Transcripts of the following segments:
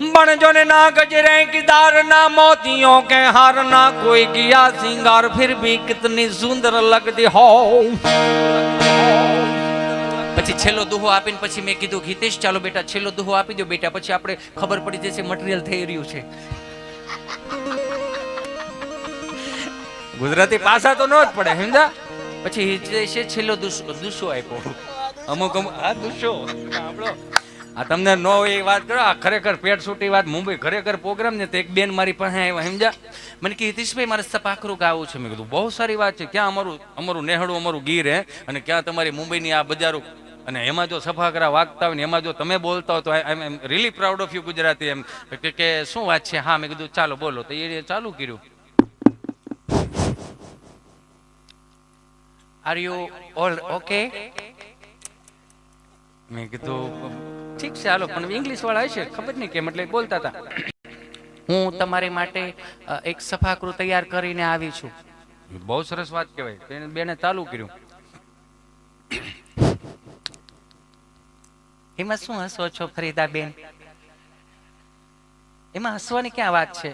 बन ने ना गजरे की दार ना मोतियों के हार ना कोई किया सिंगार फिर भी कितनी सुंदर लगती हो પછી છેલ્લો દુહો આપીને પછી મેં કીધું હિતેશ ચાલો બેટા છેલ્લો દુહો આપી દો બેટા પછી આપણે ખબર પડી જશે મટીરિયલ થઈ રહ્યું છે ગુજરાતી પાસા તો નો જ પડે સમજા પછી હિતેશે છેલ્લો દુસ્સો દુસ્સો આપ્યો અમુક અમુક આ દુસો સાંભળો આ તમને નો હોય એ વાત કરો. આ ખરેખર પેટ છૂટી વાત મુંબઈ ખરેખર પ્રોગ્રામ ને તો એક બેન મારી પાસે આવ્યા સમજા મને કે હિતીશભાઈ મારે સપાખરું ગાવું છે. મેં કીધું બહુ સારી વાત છે. ક્યાં અમારું અમારું નેહડું અમારું ગીર હે? અને ક્યાં તમારી મુંબઈની આ બજારો? અને એમાં જો સફાકરા વાગતા હોય ને એમાં જો તમે બોલતા હો તો I am really proud of you Gujarati એમ. કે કે શું વાત છે? હા મેં કીધું ચાલો બોલો. તો એ ચાલુ કર્યું. આર યુ ઓલ ઓકે મેં કીધું ઠીક છે હાલો પણ ઇંગ્લિશ વાળા હશે ખબર નહીં કેમ એટલે બોલતા હતા. હું તમારી માટે એક સફાકૃ તૈયાર કરીને આવી છું. બહુ સરસ વાત કહેવાય. તેને બેને ચાલુ કર્યું. એમાં શું હસો છો ફરીદા બેન એમાં હસવાની ક્યાં વાત છે?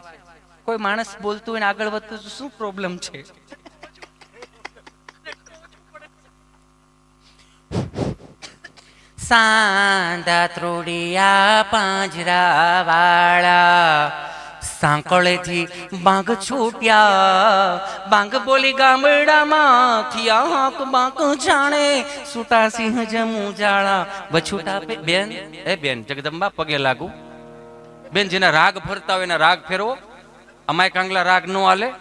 કોઈ માણસ બોલતું હોય ને આગળ વધતું શું પ્રોબ્લેમ છે? સાંધા ત્રોડિયા પાંજરા વાળા. સાંકળેથી બાંગ છૂટ્યા. બાંગ બોલી ગામડામાં આંક બાંક જાણે. સુટા સિંહ જમુ જાળા બછુટા બેન, એ બેન, જગદંબા, પગે લાગુ. બેન, જેના રાગ ફરતા હોય એના રાગ ફેરવો. અમાય કાંગલા રાગ નો હાલે.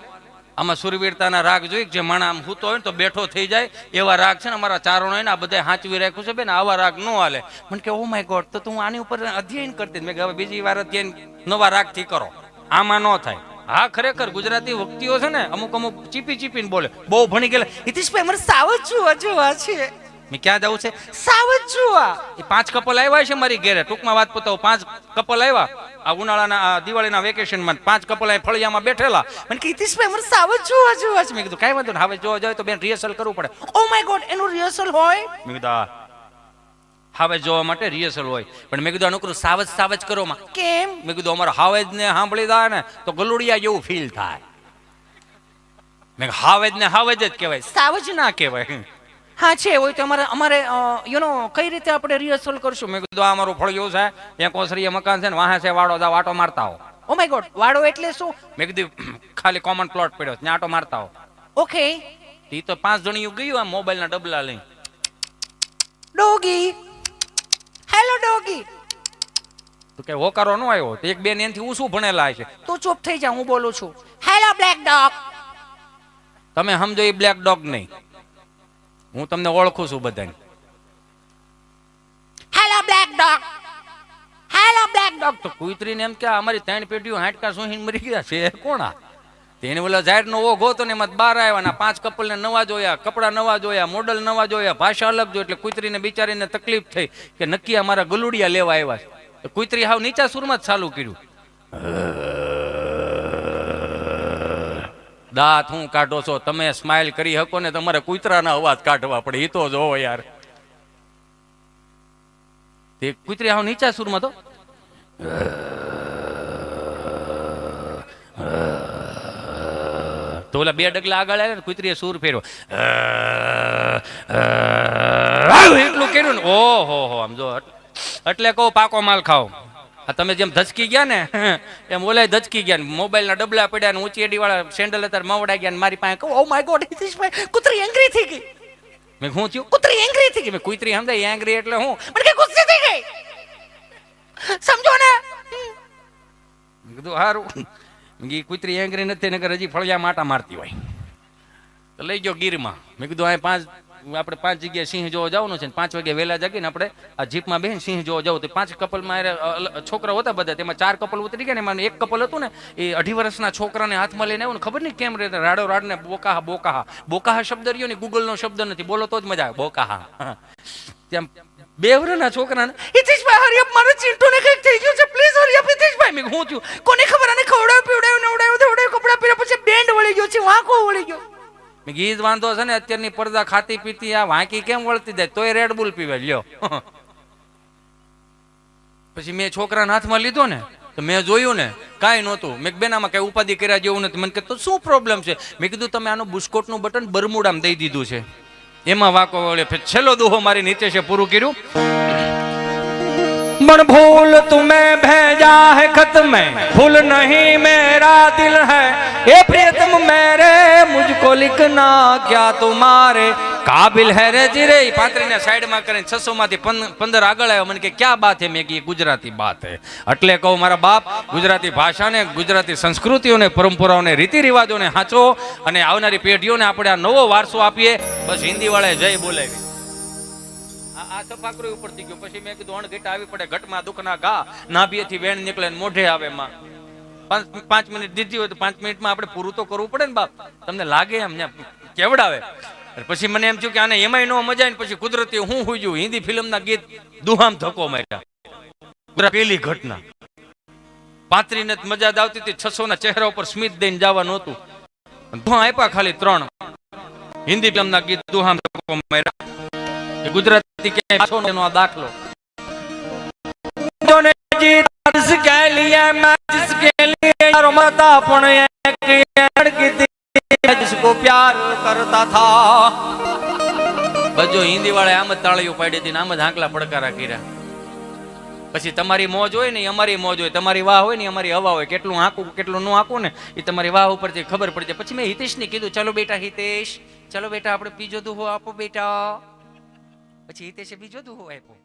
આમાં સુરવીરતાના રાગ જોઈ જે માણા આમ હૂતો હોય ને તો બેઠો થઈ જાય. એવા રાગ છે ને અમારા ચારણો ને આ બધા હાંચવી રાખ્યું છે બેન. આવા રાગ નો હાલે. મને કે ઓ માય ગોડ તો તું આની ઉપર અધ્યયન કરતી મેં કહેવાય હવે બીજી વાર અધ્યયન, નવા રાગથી કરો. આમાં ન થાય. હા, ખરેખર ગુજરાતી વક્તિઓ છે ને અમુક અમુક ચીપી ચીપીને બોલે. બહુ ભણી ગયેલા. હિતેશભાઈ મારે સાવ જોવા જોવા છે મેં ક્યાં જવું છે? સાવજ જોવા એ પાંચ કપલ આવ્યા છે મારી ઘેરે. ટૂંકમાં વાત પતાવું પાંચ કપલ આવ્યા. આ ઉનાળાના આ દિવાળીના વેકેશનમાં પાંચ કપલ અહીં ફળિયામાં બેઠેલા. મને કે હિતેશભાઈ મને સાવજ જોવા છે. મેં કીધું કાંઈ વાંધો નહીં. હવે જોવા જાય તો બેન રિહર્સલ કરવું પડે. ઓ માય ગોડ એનું રિહર્સલ હોય? મેં કીધું હા. હવે જોવા માટે રિહર્સલ હોય. પણ મેં કીધું અનુકૂળ સાવજ સાવજ કરો. માં કેમ? મેં કીધું અમારા હાવેજ ને સાંભળી જાય ને તો ગલુડિયા જેવું ફીલ થાય. મેં હાવેજ ને હાવેજ જ કહેવાય. સાવજ ના કહેવાય. હા છે હોય તો અમારે અમારે યુ નો કઈ રીતે આપણે રિહર્સલ કરશું? મેં કીધું આ અમારું ફળિયું છે ત્યાં કોસરીએ મકાન છે ને વાહે છે વાડો દા વાટો મારતા હો ઓ માય ગોડ વાડો એટલે શું? મેં કીધું ખાલી કોમન પ્લોટ પડ્યો ત્યાં આટો મારતા હો ઓકે ઈ તો પાંચ જણીયું ગયું આ મોબાઈલના ડબલા લઈ ડોગી. Hello doggy. તો કે હોકારો ન આવ્યો તો એક બેન એનથી હું શું ભણેલા છે તું ચૂપ થઈ જા હું બોલું છું. હેલો બ્લેક ડોગ તમે સમજો એ બ્લેક ડોગ નહીં. હું તમને ઓળખું છું બધાને. Hello black dog hello black dog તો કુતરીને એમ કે અમારી ત્રણ પેટીઓ હાંટકા સોહીને મરી ગયા છે. કોણા તેને ઓલા જાહેરનો ઓઘો હતો ને એમાં બાર આવ્યા ના પાંચ કપલને નવા જોયા કપડાં નવા જોયા મોડલ નવા જોયા ભાષા અલગ જોઈ. એટલે કુતરીને બિચારીને તકલીફ થઈ કે નક્કી અમારા ગલુડિયા લેવા આવ્યા છે. કુતરી હાવ નીચા સુરમાં જ ચાલુ કર્યું. દાંત હું કાઢો છો? તમે સ્માઇલ કરી શકો ને તમારે કૂતરાના અવાજ કાઢવા પડે. એ તો જોવો યાર. તે કૂતરી આવ નીચા સુરમાં તો. તો ઓલા બે ડગલા આગળ આવ્યા ને કૂતરીએ સૂર ફેરવો. એટલું કર્યું ને. ઓહો હો આમ જો, એટલે કહું પાકો માલ ખાઓ. તમે જેમ ધચકી ગયા ને, એમ ઓલાય ધચકી ગયા મોબાઈલના ડબલા પડ્યા ને, ઊંચી એડી વાળા સેન્ડલ હતા મવડા ગયા મારી પાસે કહું oh my God is my કુતરી એંગ્રી થઈ ગઈ. મેં શું થયું? કુતરી એંગ્રી થઈ ગઈ. મેં કુતરી સમજાય એંગ્રી એટલે હું. મને કે ગુસ્સે થઈ ગઈ. સમજો ને. મેં કીધું સારું મેં કુતરી એંગ્રી નથી નગર હજી ફળિયા માટા મારતી હોય. લઈ ગયો ગીરમાં. મેં કીધું આ પાંચ આપણે પાંચ જગ્યાએ સિંહ જોવા જવાનું છે પાંચ વાગે વહેલા જાગીને આપણે આ જીપમાં બેન સિંહ જોવા જવું. તો પાંચ કપલમાં છોકરાઓ હતા બધા. તેમાં ચાર કપલ ઉતરી ગયા ને એમાં એક કપલ હતું ને, એ અઢી વર્ષના છોકરાને હાથમાં લઈને આવ્યું ને ખબર નહીં કેમ રહેતા રાડો રાડને બોકાહા બોકાહા. બોકાહા શબ્દ રહ્યો ને, ગૂગલનો શબ્દ નથી. બોલો તો જ મજા આવે. બોકાહા. તેમ બેવરના છોકરાને, હિતેશભાઈ હરિયપ મારા ચિંટુને કંઈક થઈ ગયું છે. Please hurry up Hiteshbhai. મેં હું થયું કોને ખબર? આને ખવડાવ્યું, પીવડાવ્યું નવડાવ્યું ધવડાવ્યું કપડાં પહેર્યા પછી બેન્ડ વળી ગયો છે, વાંકો વળી ગયો. મેં ગીત વાંધો છે ને અત્યારની પડદા ખાતી પીતી આ વાંકી કેમ વળતી જાય તોય રેડ બુલ પીવે લ્યો પછી મેં છોકરાના હાથમાં લીધો ને તો મેં જોયું ને કાંઈ નહોતું મેં કીધું, બેન આમાં કાંઈ ઉપાધિ કર્યા જેવું નથી મને કે તો શું પ્રોબ્લેમ છે મેં કીધું તમે આનું બુસ્કોટનું બટન બરમુડામાં દઈ દીધું છે એમાં વાકો વળે ફેર છેલ્લો દુહો મારી નીચે છે પૂરું કર્યું मन भूल तुम्हें भेजा है खत में भूल नहीं मेरा दिल है ये प्रियतम मेरे મુજકો લિખના ક્યાં તુમારે? કાબિલ હે રે જી રે. પાંત્રીને સાઈડમાં કરીને છસો માંથી પંદર આગળ આવ્યો. મને કે, ક્યાં બાત હે? મેં કીધી ગુજરાતી બાત હે. એટલે કહું, મારા બાપ ગુજરાતી ભાષાને, ગુજરાતી સંસ્કૃતિઓને, પરંપરાઓને રીતિ રિવાજોને સાચો અને આવનારી પેઢીઓને આપણે આ નવો વારસો આપીએ. બસ હિન્દી હિન્દીવાળાએ જય બોલાવી. આ સફાકરી ઉપર થઈ ગયો. પછી મેં કીધું, અણઘીટ આવી પડે, ઘટમાં દુઃખના ઘા, નાભીએથી વેણ નીકળે મોઢે આવે માં. પાંચ મિનિટ દીધી હોય તો પાંચ મિનિટમાં આપણે પૂરું તો કરવું પડે ને બાપ. તમને લાગે એમ કેવડાવે. પછી મને એમ થયું કે આને એમાંય ન મજા ને પછી કુદરતી હું હું જોયું હિન્દી ફિલ્મના ગીત દુહામ ધક્કો માર્યા. પેલી ઘટના. પાંત્રી ને મજા આવતી હતી. છસો ના ચહેરા ઉપર સ્મિત દઈને જવાનું હતું. ધોં આપ્યા ખાલી ત્રણ. હિન્દી ફિલ્મના ગીત દુહામ ધક્કો માર્યા. ગુજરાતી ક્યાંય દાખલો જીત કહે લીયા मैं जिसके लिए रमता पण एक ये लड़की थी जिसको प्यार करता था બજો હિન્દી વાળા આમ જ તાળીઓ પાડી હતી ને આમ જ હાંકલા પડકારા કર્યા પછી તમારી મોજ હોય ને ઈ અમારી મોજ હોય તમારી વાહ હોય ને ઈ અમારી હવા હોય કેટલું આંકું કેટલું ન આંકું ને એ તમારી વાહ ઉપરથી ખબર પડી જાય પછી મેં હિતેશને કીધું ચલો બેટા હિતેશ ચલો બેટા આપણે બીજો દુહો આપો બેટા પછી હિતેશે બીજો દુહો આપ્યો